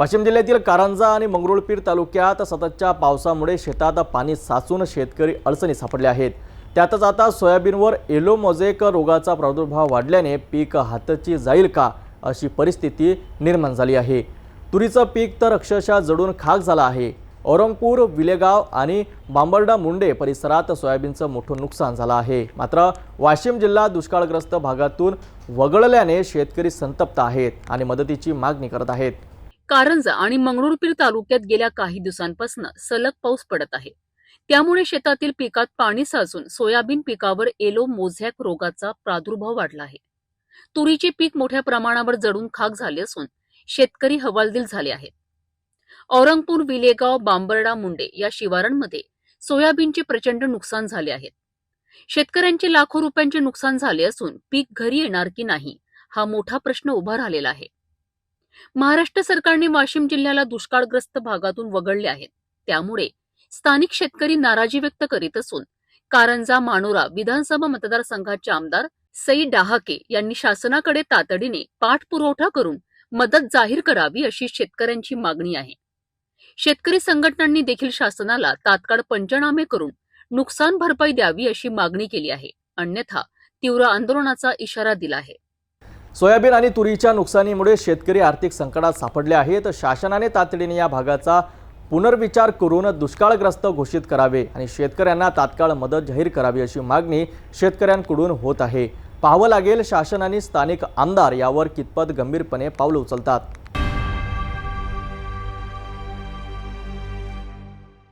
वाशिम जिल्ह्यातील कारंजा आणि मंगरुळपीर तालुक्यात सततच्या पावसामुळे शेतात पाणी साचून शेतकरी अडचणी सापडले आहेत. त्यातच आता सोयाबीनवर एलो मोझेक रोगाचा प्रादुर्भाव वाढल्याने पीक हातची जाईल का अशी परिस्थिती निर्माण झाली आहे. तुरीचं पीक तर अक्षरशः जडून खाक झालं आहे. औरंगपूर विलेगाव आणि बांबर्डा मुंडे परिसरात सोयाबीनचं मोठं नुकसान झालं आहे. मात्र वाशिम जिल्हा दुष्काळग्रस्त भागातून वगळल्याने शेतकरी संतप्त आहेत आणि मदतीची मागणी करत आहेत. कारंजा आणि मंगरुळपीर तालुक्यात गेल्या काही दिवसांपासून सलग पाऊस पडत आहे. त्यामुळे शेतातील पिकात पाणी साचून सोयाबीन पिकावर एलो मोझॅक रोगाचा प्रादुर्भाव वाढला आहे. तुरीचे पीक मोठ्या प्रमाणावर जडून खाक झाले असून शेतकरी हवालदिल झाले आहेत. औरंगपूर विलेगाव बांबर्डा मुंडे या शिवारांमध्ये सोयाबीनचे प्रचंड नुकसान झाले आहेत शेतकऱ्यांचे लाखो रुपयांचे नुकसान झाले असून पीक घरी येणार की नाही हा मोठा प्रश्न उभा राहिलेला आहे. महाराष्ट्र सरकारने वाशिम जिल्ह्याला दुष्काळग्रस्त भागातून वगळले आहेत. त्यामुळे स्थानिक शेतकरी नाराजी व्यक्त करीत असून कारंजा मानोरा विधानसभा मतदारसंघाचे आमदार सई डहाके यांनी शासनाकडे तातडीने पाठपुरवठा करून मदत जाहीर करावी अशी शेतकऱ्यांची मागणी आहे. शेतकरी संघटनांनी देखील शासनाला तात्काळ पंचनामे करून नुकसान भरपाई द्यावी अशी मागणी केली आहे. अन्यथा तीव्र आंदोलनाचा इशारा दिला आहे. सोयाबीन आणि तुरीच्या नुकसानीमुळे शेतकरी आर्थिक संकटात सापडले आहेत. शासनाने तातडीने या भागाचा पुनर्विचार करून दुष्काळग्रस्त घोषित करावे आणि शेतकऱ्यांना तात्काळ मदत जाहीर करावी अशी मागणी शेतकऱ्यांकडून होत आहे. पाहावं लागेल शासन आणि स्थानिक आमदार यावर कितपत गंभीरपणे पावलं उचलतात.